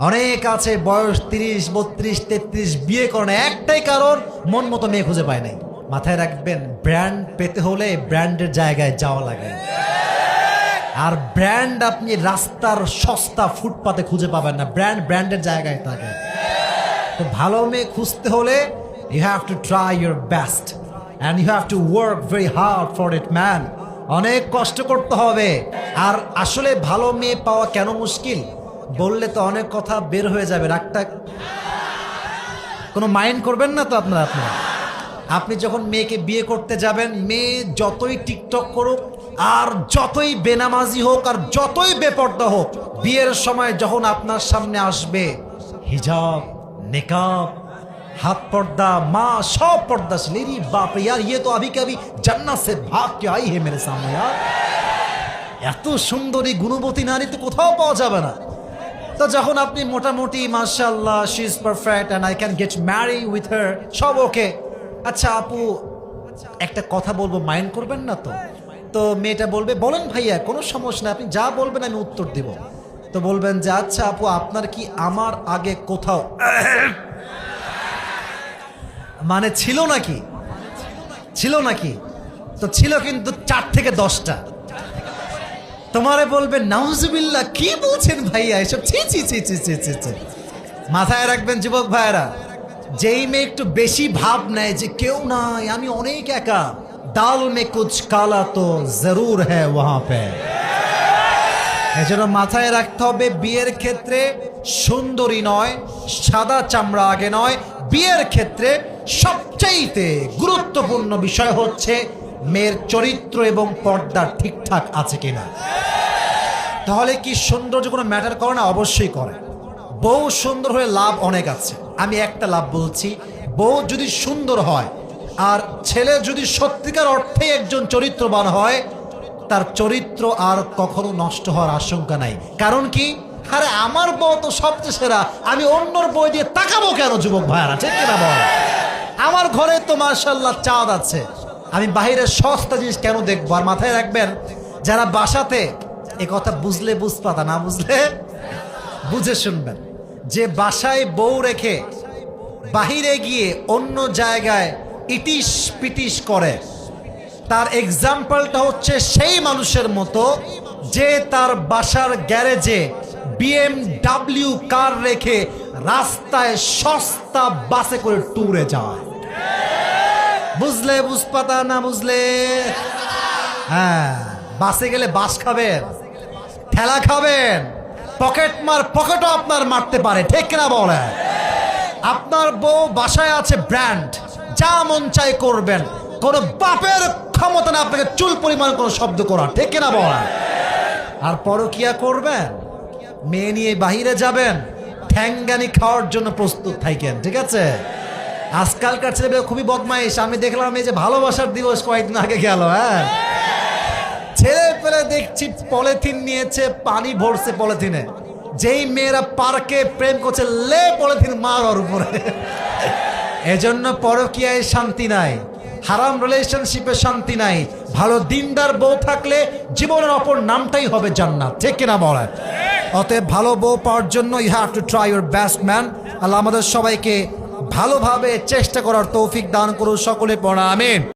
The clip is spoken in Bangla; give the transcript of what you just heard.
অনেক আছে, বয়স তিরিশ, বত্রিশ, তেত্রিশ, বিয়ে করে না একটাই কারণ, মন মতো মেয়ে খুঁজে পায় নাই। মাথায় রাখবেন ব্র্যান্ড পেতে হলে ব্র্যান্ডের জায়গায় যাওয়া লাগে। আর ব্র্যান্ড আপনি রাস্তার সস্তা ফুটপাতে খুঁজে পাবেন না। ব্র্যান্ড ব্র্যান্ডের জায়গায় থাকে। তো ভালো মেয়ে খুঁজতে হলে you have to try your best and you have to work very hard for it man অনেক কষ্ট করতে হবে। আর আসলে ভালো মেয়ে পাওয়া কেন মুশকিল? বললে তো অনেক কথা বের হয়ে যাবে, রাগটা কোনো মাইন্ড করবেন না তো আপনারা আপনারা। আপনি যখন মেয়েকে বিয়ে করতে যাবেন, মেয়ে যতই টিকটক করুক, আর যতই বেনামাজি হোক, আর যতই বেপর্দা হোক, বিয়ের সময় যখন আপনার সামনে আসবে, হিজাব, নেকাব, হাত পর্দা, মা, সব পর্দা ছিল। এরি বাপ ইয়ার ইয়ে তো আবি কাবি জান্না সে ভাগ কে আই হে মেরে সামনে এত সুন্দরী, গুণবতী নারী তো কোথাও পাওয়া যাবে না। তো যখন আপনি মোটামুটি মার্শাল্লাহ she is perfect and I can get marry with her সব ওকে আচ্ছা আপু, একটা কথা বলব মাইন্ড করবেন না তো? তো মেয়েটা বলবে, বলেন ভাইয়া, কোনো সমস্যা না আপনি যা বলবেন আমি উত্তর দেব। তো বলবেন যে আচ্ছা আপু, আপনার কি আমার আগে কোথাও মানে ছিল নাকি? ছিল নাকি? তো ছিল কিন্তু চার থেকে দশটা। তোমারে বলবে, নাউজুবিল্লাহ, কি বলছেন ভাইয়া এসব? ছি ছি ছি ছি ছি ছি ছি। মাথায় রাখবেন যুবক ভাইরা যেই মেয়ে একটু বেশি ভাব নেয় যে কেউ নাই, আমি অনেক একা দাল মে কুচ কালা তো জরুর হ্যাঁ ওয়াহা পে। এজন্য মাথায় রাখতে হবে, বিয়ের ক্ষেত্রে সুন্দরী নয়, সাদা চামড়া আগে নয়, বিয়ের ক্ষেত্রে সবচাইতে গুরুত্বপূর্ণ বিষয় হচ্ছে মেয়ের চরিত্র এবং পর্দা ঠিকঠাক আছে কিনা। তাহলে কি সৌন্দর্য কোনো ম্যাটার করে না? অবশ্যই করে। বউ সুন্দর হয়ে লাভ অনেক আছে। আমি একটা লাভ বলছি, বউ যদি সুন্দর হয় আর ছেলে যদি সত্যিকার অর্থে একজন চরিত্রবান হয়, তার চরিত্র আর কখনো নষ্ট হওয়ার আশঙ্কা নাই। কারণ কি? আরে আমার বউ তো সবচেয়ে সেরা। আমি অন্যর বই দিয়ে তাকাবো কেন, যুবক ভাইয়ারা? ঠিক কিনা বল? আমার ঘরে তো মার্শাল্লাহ চাঁদ আছে। আমি বাইরের সস্তা জিনিস কেন দেখব? আর মাথায় রাখবেন, যারা বাসাতে এ কথা বুঝলে বুঝপাতা না বুঝলে বুঝে শুনবেন। যে বাসায় বউ রেখে বাহিরে গিয়ে অন্য জায়গায় ইটিস পিটিস করে, তার এক্সাম্পলটা হচ্ছে সেই মানুষের মতো যে তার বাসার গ্যারেজে বিএমডাব্লিউ কার রেখে রাস্তায় সস্তা বাসে করে ট্যুরে যায়। বুঝলে বুঝপাতা না বুঝলে? হ্যাঁ বাসে গেলে বাস খাবেন। ঠেলা খাবেন। পকেট মার পকেটও আপনার মারতে পারে, ঠিক না বলে? আপনার বউ বাসায় আছে ব্র্যান্ড, যা মন চাই করবেন। কোন বাপের ক্ষমতা না, আপনাকে চুল পরিমাণ কোনো শব্দ করা, ঠিক না বলা? আর পরকিয়া করবেন, মেয়ে নিয়ে বাহিরে যাবেন, ঠ্যাঙ্গানি খাওয়ার জন্য প্রস্তুত থাকেন, ঠিক আছে? আজকালকার ছেলেমেয়ে খুবই বদমাইশ, আমি দেখলাম এই যে ভালোবাসার দিবস কয়েকদিন আগে গেল হ্যাঁ? ছেলে পেলে দেখছি পলিথিন নিয়েছে, পানি ভরছে পলিথিনে। যেই মেয়েরা পার্কে প্রেম করছে, লে পলিথিন মার উপরে। এজন্য পরকীয়ায় শান্তি নাই, হারাম রিলেশনশিপে শান্তি নাই। ভালো দিনদার বউ থাকলে জীবনের অপর নামটাই হবে জান্নাত, ঠিক কিনা বলেন? অতএব ভালো বউ পাওয়ার জন্য you have to try your best man আল্লাহ আমাদের সবাইকে ভালোভাবে চেষ্টা করার তৌফিক দান করুন সকলে, পড়া, আমিন।